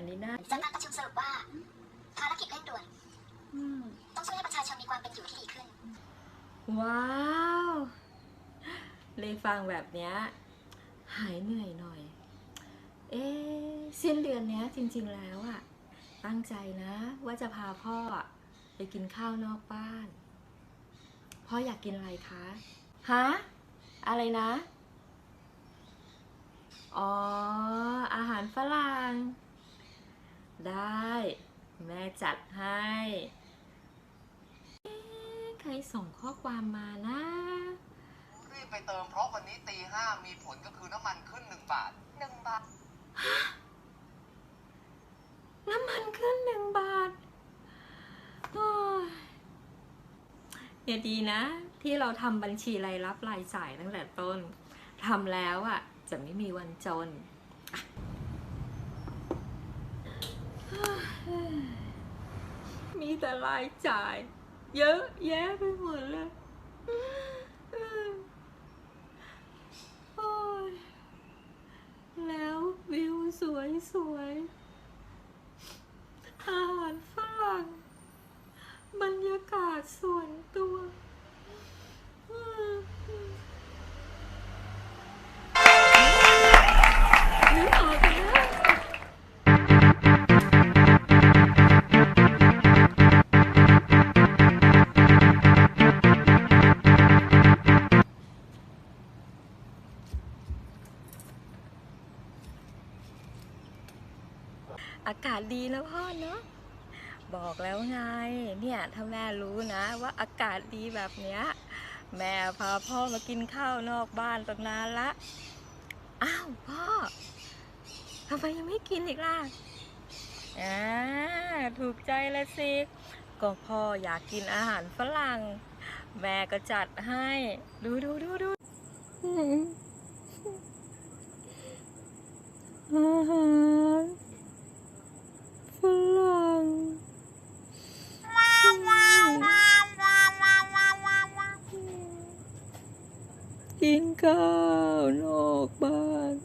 นะจากการประชุมสรุปว่า ภารกิจเร่งด่วนอืมต้องช่วยให้ประชาชนมีความเป็นอยู่ที่ดีขึ้น ว้าวเลยฟังแบบเนี้ยหายเหนื่อยหน่อย เอ๊ะสิ้นเดือนเนี้ยจริงๆแล้วอะตั้งใจนะ ว่าจะพาพ่ออะไปกินข้าวนอกบ้าน พ่ออยากกินอะไรคะฮะอะไรนะ อ๋อ อาหารฝรั่ง ได้ แม่จัดให้เอ๊ะใครส่งข้อความมานะ รีบไปเติมเพราะวันนี้ตีห้ามีผลก็คือน้ำมันขึ้นหนึ่งบาทหนึ่งบาท น้ำมันขึ้นหนึ่งบาทโอ้ยเนี่ยดีนะ ที่เราทำบัญชีรายรับรายจ่ายตั้งแต่ต้นทำแล้วอะ จะไม่มีวันจนอะ มีแต่รายจ่าย เยอะแยะไปหมดเลยแล้ววิวสวยสวยๆ อากาศดีนะพ่อเนาะบอกแล้วไง เนี่ยถ้าแม่รู้นะว่าอากาศดีแบบเนี้ยแม่พาพ่อมากินข้าวนอกบ้านตั้งนานละ อ้าวพ่อทำไมยังไม่กินอีกล่ะอ่าถูกใจเลยสิก็พ่ออยากกินอาหารฝรั่ง แม่ก็จัดให้ ดูดูดูดูอืมอาหาร กินข้าวนอกบ้าน